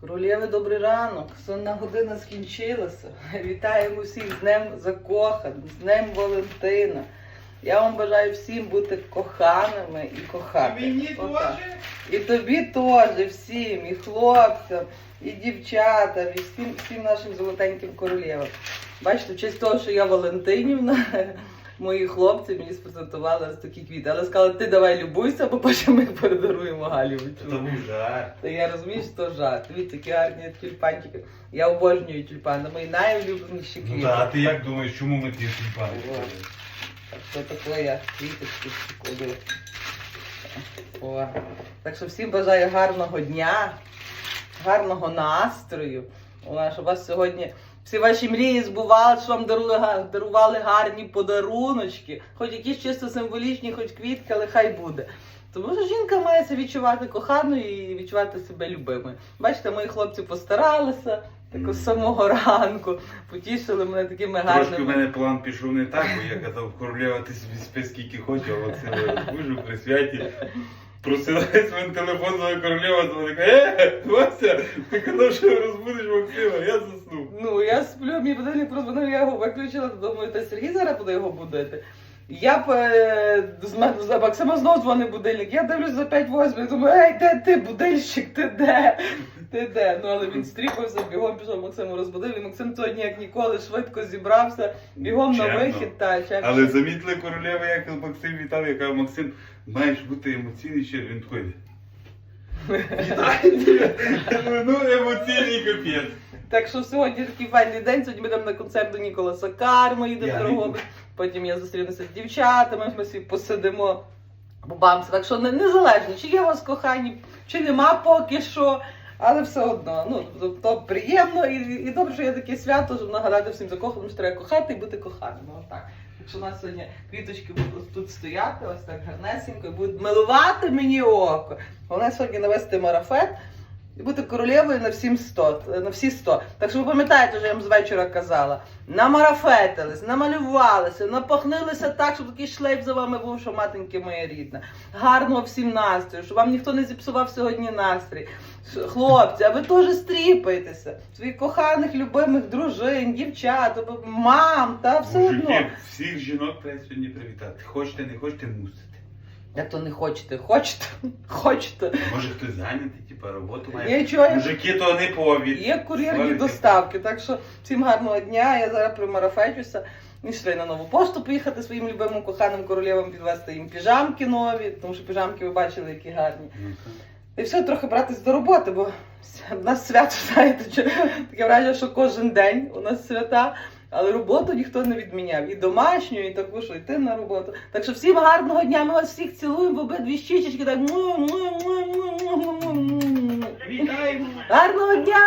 Королєви, добрий ранок. Сонна година скінчилася. Вітаємо всіх з Днем закоханих, з Днем Валентина. Я вам бажаю всім бути коханими і кохати. Мені Отак. теж? І тобі теж, всім, і хлопцям, і дівчатам, і всім, всім нашим золотеньким королєвам. Бачите, в честь того, що я Валентинівна, мої хлопці мені спрезентували ось такі квіти. Але сказали, ти давай любуйся, бо потім ми їх передаруємо Галі. Це був жарт. Та я розумію, що то жарт. Дивіться, такі гарні тюльпанчики. Я обожнюю тюльпани, мої найулюбленіші Ну квіти. так, а ти як думаєш, чому ми ті тюльпани? Так що таке я квіточки кладу. О. Так що всім бажаю гарного дня, гарного настрою. О, щоб у вас сьогодні всі ваші мрії збували, що вам дарували, дарували гарні подаруночки, хоч якісь чисто символічні, хоч квітки, але хай буде. Тому що жінка має себе відчувати коханою і відчувати себе любимою. Бачите, мої хлопці постаралися тако з самого ранку, потішили мене такими гарними. Трошки в мене план пішов не так, бо я казав, королева, ти собі спи скільки хочеш, а Максима розбужу при святі. Просилась він телефон своєї королева, дзвонить, е, Вася, ти казав, що розбудиш Максима, я заснув. Ну, я сплю, мій будильник прозвонив, я його виключила, думаю, та Сергій зараз буде його будити. Я б е, з мене за Максима знову дзвонив будильник. Я дивлюсь за 5 8 думаю, ей, де ти, будильщик, ти де? Ти де? Ну але він стріпався, бігом пішов Максиму розбудив, і Максим сьогодні, як ніколи, швидко зібрався, бігом на Чемно. вихід та чек. Але замітили королева, як Максим вітав, я кажу, Максим, маєш бути емоційніший, він такий. Вітаю! Ну, емоційний капець. Так що сьогодні такий файний день. Сьогодні ми йдемо на концерт до Ніколаса Карма, їдемо Я в Дрогобич. Потім я зустрінуся з дівчатами, ми всі посидимо. Бабамся. Так що не, незалежно, чи є у вас кохані, чи нема поки що. Але все одно, ну то, то приємно і, і добре, що є таке свято, щоб нагадати всім закоханим, що треба кохати і бути коханим. Отак. Якщо у нас сьогодні квіточки будуть тут стояти, ось так гарнесенько, і будуть милувати мені око. Головне сьогодні навести марафет і бути королевою на всім 100, на всі 100. Так що ви пам'ятаєте, що я вам з вечора казала. Намарафетились, намалювалися, напахнилися так, щоб такий шлейф за вами був, що матеньки моя рідна. Гарного всім настрою, щоб вам ніхто не зіпсував сьогодні настрій. Хлопці, а ви теж стріпайтеся. Своїх коханих, любимих дружин, дівчат, мам, та все одно. Всіх жінок треба сьогодні привітати. Хочете, не хочете, мусите. Як то не хочете, хочете, хочете. Може хтось зайнятий, типу, роботу має. Я чую, Мужики то не повід. Є кур'єрні Славіки. доставки, так що всім гарного дня. Я зараз примарафечуся. І ще на нову пошту поїхати своїм любимим коханим королевам підвести їм піжамки нові, тому що піжамки ви бачили, які гарні. І все, трохи братись до роботи, бо в нас свято, знаєте, чи- таке враження, що кожен день у нас свята, але роботу ніхто не відміняв. І домашню, і таку, що йти на роботу. Так що всім гарного дня, ми вас всіх цілуємо в обидві щічечки, так. му-му-му-му-му-му-му. Вітаємо! Гарного дня!